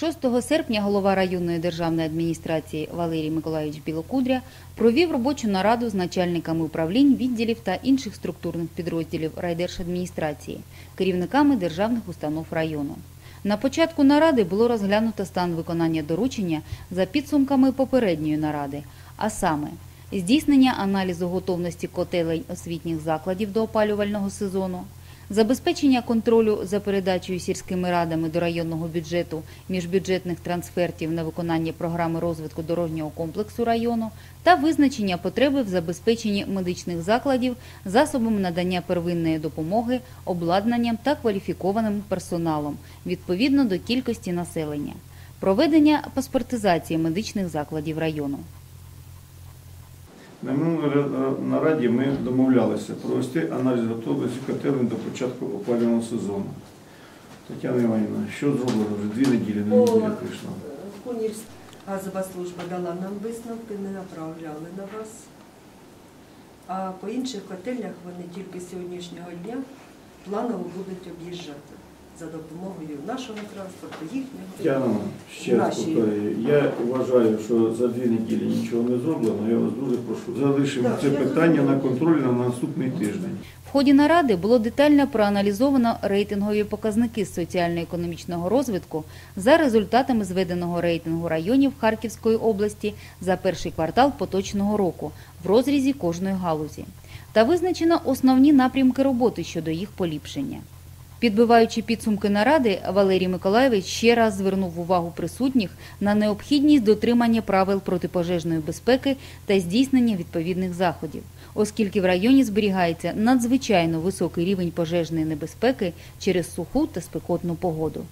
6 серпня голова районної державної адміністрації Валерій Миколайович Білокудря провів робочу нараду з начальниками управлінь, відділів та інших структурних підрозділів райдержадміністрації, керівниками державних установ району. На початку наради було розглянуто стан виконання доручення за підсумками попередньої наради, а саме здійснення аналізу готовності котелень освітніх закладів до опалювального сезону, забезпечення контролю за передачею сільськими радами до районного бюджету міжбюджетних трансфертів на виконання програми розвитку дорожнього комплексу району та визначення потреби в забезпеченні медичних закладів засобами надання первинної допомоги, обладнанням та кваліфікованим персоналом відповідно до кількості населення, проведення паспортизації медичних закладів району. На минулій нараді ми домовлялися провести аналіз готовності котелень до початку опалювального сезону. Тетяна Іванівна, що зроблено вже дві неділі, на неділя прийшла. Газова служба дала нам висновки, не направляли на вас. А по інших котельнях вони тільки сьогоднішнього дня планово будуть об'їжджати за допомогою нашого транспорту, їхнього. Тетяна, ще раз Наші. повторюю, я вважаю, що за дві неділі нічого не зроблено. Я вас дуже прошу, залишимо Так, це я питання на контролі на наступний тиждень. В ході наради було детально проаналізовано рейтингові показники соціально-економічного розвитку за результатами зведеного рейтингу районів Харківської області за перший квартал поточного року в розрізі кожної галузі та визначено основні напрямки роботи щодо їх поліпшення. Підбиваючи підсумки наради, Валерій Миколаєвич ще раз звернув увагу присутніх на необхідність дотримання правил протипожежної безпеки та здійснення відповідних заходів, оскільки в районі зберігається надзвичайно високий рівень пожежної небезпеки через суху та спекотну погоду.